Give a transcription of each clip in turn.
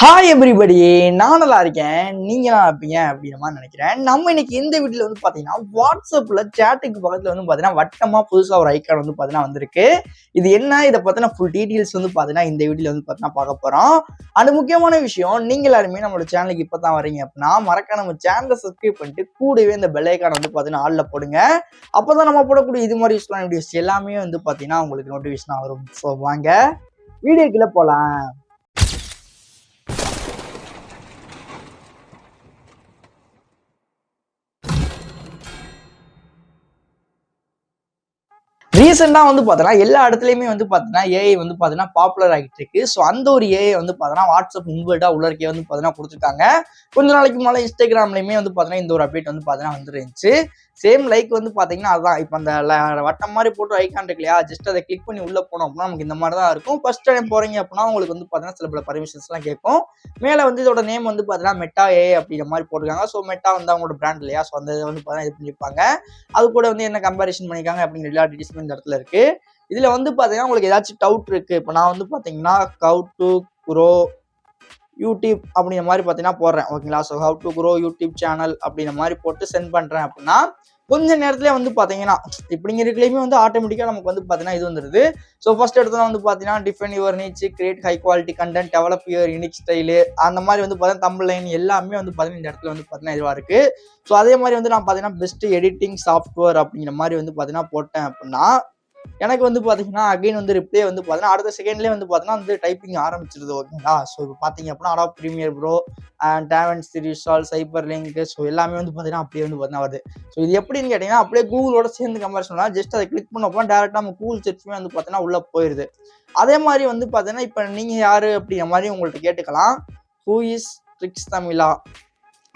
Hi everybody நான் நல்லா இருக்கேன். நீங்க நல்லா இருப்பீங்க அப்படின்ற மாதிரி நினைக்கிறேன். நம்ம இன்னைக்கு இந்த வீட்டில் வந்து பார்த்தீங்கன்னா வாட்ஸ்அப்பில் சேட்டுக்கு பக்கத்தில் வந்து பார்த்தீங்கன்னா வட்டமாக புதுசாக ஒரு ஐக்கான் வந்து பார்த்தீங்கன்னா வந்திருக்கு. இது என்ன? இதை பத்தின ஃபுல் டீட்டெயில்ஸ் வந்து பார்த்தீங்கன்னா இந்த வீட்டில் வந்து பார்த்தீங்கன்னா பார்க்க போகிறோம் அது முக்கியமான விஷயம் நீங்க எல்லாருமே நம்மளோட சேனலுக்கு இப்போ தான் வரீங்க அப்படின்னா மறக்காம நம்ம சேனலை சப்ஸ்கிரைப் பண்ணிட்டு கூடவே இந்த பெல் ஐக்கான் வந்து பார்த்தீங்கன்னா ஆளில் போடுங்க. அப்போ தான் நம்ம போடக்கூடிய இது மாதிரி யூஸ்ஃபுல்லான வீடியோஸ் எல்லாமே வந்து பார்த்தீங்கன்னா உங்களுக்கு நோட்டிஃபிகேஷன் வரும். ஸோ வாங்க. வீடியோக்குள்ளே போகலாம் ரீசெண்டாக வந்து பார்த்தோன்னா எல்லா இடத்துலையுமே வந்து பார்த்தீங்கன்னா ஏஐ வந்து பார்த்தீங்கன்னா பாப்புலர் ஆகிட்டு இருக்கு. ஸோ அந்த ஒரு ஏஐ வந்து பார்த்தீங்கன்னா வாட்ஸ்அப் இன்வெர்ட்டாக உள்ளருக்கே வந்து பார்த்தீங்கன்னா கொடுத்துருக்காங்க. கொஞ்ச நாளைக்கு மேலே இன்ஸ்டாகிராம்லையுமே வந்து பார்த்தீங்கன்னா இந்த ஒரு அப்டேட் வந்து பார்த்தீங்கன்னா வந்துருந்துச்சு. சேம் லைக் வந்து பார்த்தீங்கன்னா அதுதான் இப்போ அந்த வட்டம் மாதிரி போட்டு ஐக்கான் இருக்கு இல்லையா ஜஸ்ட் அதை கிளிக் பண்ணி உள்ளே போனோம் அப்படின்னா நமக்கு இந்த மாதிரி தான் இருக்கும். ஃபர்ஸ்ட் டைம் போகிறீங்க அப்படின்னா உங்களுக்கு வந்து பார்த்தீங்கன்னா சில பல பர்மிஷன்ஸ்லாம் கேட்கும். மேலே வந்து இதோட நேம் வந்து பார்த்தீங்கன்னா மெட்டா ஏ அப்படிங்கிற மாதிரி போட்டிருக்காங்க. ஸோ மெட்டா வந்து அவங்களோட பிராண்ட் இல்லையா? ஸோ அந்த இதை வந்து பார்த்தீங்கன்னா இது பண்ணியிருப்பாங்க. அது கூட வந்து என்ன கம்பேரிஷன் பண்ணியிருக்காங்க அப்படிங்கிற எல்லா டீட்டெயில்ஸுமே இந்த இடத்துல இருக்கு. இதுல வந்து பாத்தீங்கன்னா உங்களுக்கு ஏதாச்சும் டவுட் இருக்கு. இப்போ நான் வந்து பாத்தீங்கன்னா கவு டு குரோ யூடியூப் அப்படிங்கிற மாதிரி பார்த்தீங்கன்னா போடுறேன். ஓகேங்களா? So how to grow YouTube channel அப்படிங்கிற மாதிரி போட்டு சென்ட் பண்ணுறேன் அப்படின்னா கொஞ்ச நேரத்துல வந்து பார்த்தீங்கன்னா இப்படிங்கிறதுலையுமே வந்து ஆட்டோமேட்டிக்காக நமக்கு வந்து பார்த்தீங்கன்னா இது வந்துடுது ஸோ ஃபர்ஸ்ட் இடத்துல வந்து பார்த்தீங்கன்னா define your niche create high quality content develop your unique style அந்த மாதிரி வந்து பார்த்தீங்கன்னா தமிழ் லைன் எல்லாமே வந்து பார்த்தீங்கன்னா இந்த இடத்துல வந்து பார்த்தீங்கன்னா இதுவாக இருக்குது ஸோ அதே மாதிரி வந்து நான் பார்த்தீங்கன்னா பெஸ்ட் எடிட்டிங் சாஃப்ட்வேர் அப்படிங்கிற மாதிரி வந்து பார்த்தீங்கன்னா போட்டேன் அப்படின்னா எனக்கு வந்து பார்த்தீங்கன்னா அகைன் வந்து ரிப்ளே வந்து பார்த்தீங்கன்னா அடுத்த செகண்ட்லேயே வந்து பார்த்தீங்கன்னா வந்து டைப்பிங் ஆரம்பிச்சிருது ஓகேங்களா ஸோ இப்போ பார்த்தீங்க அப்படின்னா Adobe Premiere Pro DaVinci Resolve CyberLink so எல்லாமே வந்து பார்த்தீங்கன்னா அப்படியே வந்து பார்த்தீங்கன்னா வருது. ஸோ இது எப்படின்னு கேட்டிங்கன்னா அப்படியே கூகுளோட சேர்ந்து கம்பேர் பண்ணலாம். ஜஸ்ட் அதை கிளிக் பண்ண டேரெக்டாக நம்ம கூகுள் சர்ச்சுமே வந்து பார்த்தீங்கன்னா உள்ளே போயிடுது அதே மாதிரி வந்து பார்த்தீங்கன்னா இப்போ நீங்கள் யார் அப்படிங்கிற மாதிரி உங்கள்கிட்ட கேட்டுக்கலாம். ஹூ இஸ் ட்ரிக்ஸ் தமிழா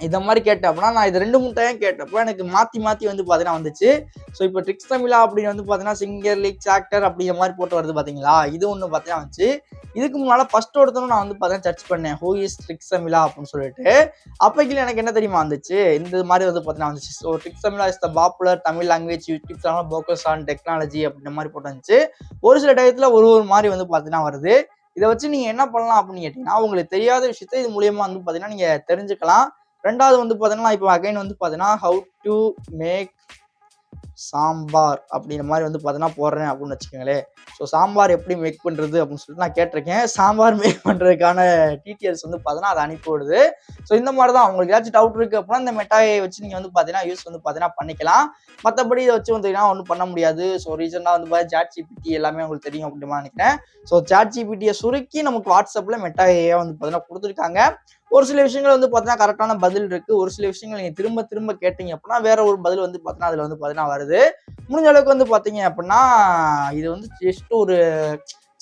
இதை மாதிரி கேட்டப்பனா நான் இது ரெண்டு மூணு டைம் கேட்டப்போ எனக்கு மாற்றி மாற்றி வந்து பார்த்தீங்கன்னா வந்துச்சு. ஸோ இப்போ ட்ரிக்ஸ் தமிழா அப்படின்னு வந்து பார்த்தீங்கன்னா சிங்கர் லீக்ஸ் ஆக்டர் அப்படிங்கிற மாதிரி போட்டு வருது பார்த்தீங்களா இது ஒன்று பார்த்தீங்கன்னா வந்துச்சு. இதுக்கு முன்னால் ஃபர்ஸ்ட் ஒருத்தனும் நான் வந்து பார்த்தீங்கன்னா சர்ச் பண்ணேன். ஹூ இஸ் ட்ரிக்ஸ் தமிழா அப்படின்னு சொல்லிட்டு. அப்போக்கில் எனக்கு என்ன தெரியுமா வந்துச்சு? இந்த மாதிரி வந்து பார்த்தீங்கன்னா வந்துச்சு. So tricks Tamizha is the popular Tamil language YouTube channel focus on technology அப்படின்ற மாதிரி போட்டு வந்துச்சு. ஒரு சில டயத்தில் ஒரு ஒரு மாதிரி வந்து பார்த்தீங்கன்னா வருது. இதை வச்சு நீங்கள் என்ன பண்ணலாம் அப்படின்னு கேட்டிங்கன்னா உங்களுக்கு தெரியாத விஷயத்த இது மூலியமாக வந்து பார்த்தீங்கன்னா நீங்கள் தெரிஞ்சுக்கலாம். ரெண்டாவது வந்து பார்த்தீங்கன்னா இப்போ அகைன் வந்து பார்த்தீங்கன்னா ஹவு டு மேக் சாம்பார் அப்படிங்கிற மாதிரி வந்து பார்த்தீங்கன்னா போடுறேன் அப்படின்னு வச்சுக்கோங்களேன். ஸோ சாம்பார் எப்படி மேக் பண்ணுறது அப்படின்னு சொல்லிட்டு நான் கேட்டிருக்கேன். சாம்பார் மேக் பண்ணுறதுக்கான டீட்டெயில்ஸ் வந்து பார்த்தீங்கன்னா அதை அனுப்பி விடுது. ஸோ இந்த மாதிரி தான் உங்களுக்கு ஏதாச்சும் டவுட் இருக்குது அப்படின்னா இந்த மெட்டாயை வச்சு நீங்கள் வந்து பார்த்தீங்கன்னா யூஸ் வந்து பார்த்தீங்கன்னா பண்ணிக்கலாம். மற்றபடி இதை வச்சு வந்தீங்கன்னா ஒன்றும் பண்ண முடியாது. ஸோ ரீசெண்டாக வந்து பார்த்தீங்கன்னா சாட் ஜிபிடி எல்லாமே உங்களுக்கு தெரியும் அப்படின்னு நினைக்கிறேன். ஸோ சாட் ஜிபிடியை சுருக்கி நமக்கு வாட்ஸ்அப்பில் மெட்டாயை வந்து பார்த்தீங்கன்னா கொடுத்துருக்காங்க. ஒரு சில விஷயங்கள் வந்து பார்த்தீங்கன்னா கரெக்டான பதில் இருக்கு. ஒரு சில விஷயங்கள் நீங்கள் திரும்ப திரும்ப கேட்டீங்க அப்படின்னா வேற ஒரு பதில் வந்து பார்த்தீங்கன்னா அதில் வந்து பார்த்தீங்கன்னா வருது. முடிஞ்ச அளவுக்கு வந்து பார்த்தீங்க அப்படின்னா இது வந்து ஜஸ்ட் ஒரு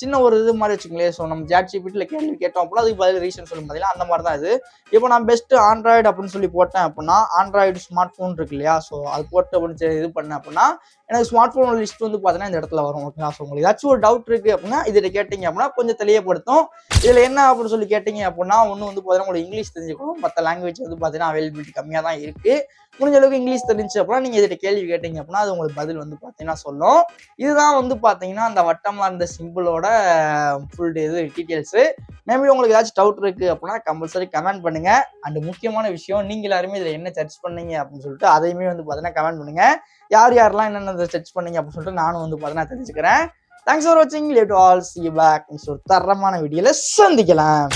சின்ன ஒரு இது மாதிரி வச்சுங்களேன் ஸோ நம்ம ஜாட் ஜிபிட்டில் கேள்வி கேட்டோம் அப்படின்னா அதுக்கு பதில் ரீசன் சொல்லும் பார்த்தீங்கன்னா அந்த மாதிரி தான் இது. இப்போ நான் பெஸ்ட்டு ஆண்ட்ராய்டு அப்படின்னு சொல்லி போட்டேன் அப்படின்னா ஆண்ட்ராய்டு ஸ்மார்ட் ஃபோன் இருக்கு இல்லையா? ஸோ அது போட்டு அப்படின்னு இது பண்ணேன் அப்படின்னா எனக்கு ஸ்மார்ட் ஃபோன் லிஸ்ட் வந்து பார்த்தீங்கன்னா இந்த இடத்துல வரும். ஓகேங்களா ஸோ உங்களுக்கு ஏதாச்சும் ஒரு டவுட் இருக்குது அப்படின்னா இதில் கேட்டிங்க அப்படின்னா கொஞ்சம் தெளிவுபடுத்தும். இதில் என்ன அப்படின்னு சொல்லி கேட்டிங்க அப்படின்னா ஒன்று வந்து பார்த்தீங்கன்னா உங்களுக்கு இங்கிலீஷ் தெரிஞ்சுக்கணும். மற்ற லாங்குவேஜ் வந்து பார்த்தீங்கன்னா அவைலபிலிட்டி கம்மியாக தான் இருக்குது முடிஞ்ச அளவுக்கு இங்கிலீஷ் தெரிஞ்சு அப்படின்னா நீங்கள் இதில் கேள்வி கேட்டீங்க அப்படின்னா அது உங்களுக்கு பதில் வந்து பார்த்தீங்கன்னா சொல்லும். இதுதான் வந்து பார்த்தீங்கன்னா அந்த வட்டமாக இருந்த சிம்பிளோட ஃபுல் இது டீட்டெயில்ஸு மேபி உங்களுக்கு ஏதாச்சும் டவுட் இருக்கு அப்படின்னா கம்பல்சரி கமெண்ட் பண்ணுங்க. அண்ட் முக்கியமான விஷயம் நீங்க எல்லாருமே இதில் என்ன சர்ச் பண்ணீங்க அப்படின்னு சொல்லிட்டு அதையுமே வந்து பார்த்தீங்கன்னா கமெண்ட் பண்ணுங்க. யார் யாரெல்லாம் என்னென்ன சர்ச் பண்ணீங்க அப்படின்னு சொல்லிட்டு நானும் வந்து பார்த்தீங்கன்னா தெரிஞ்சுக்கிறேன். தேங்க்ஸ் ஃபார் வாட்சிங் லேட் ஆல் சி பேக் ஒரு தரமான வீடியோல சந்திக்கலாம்.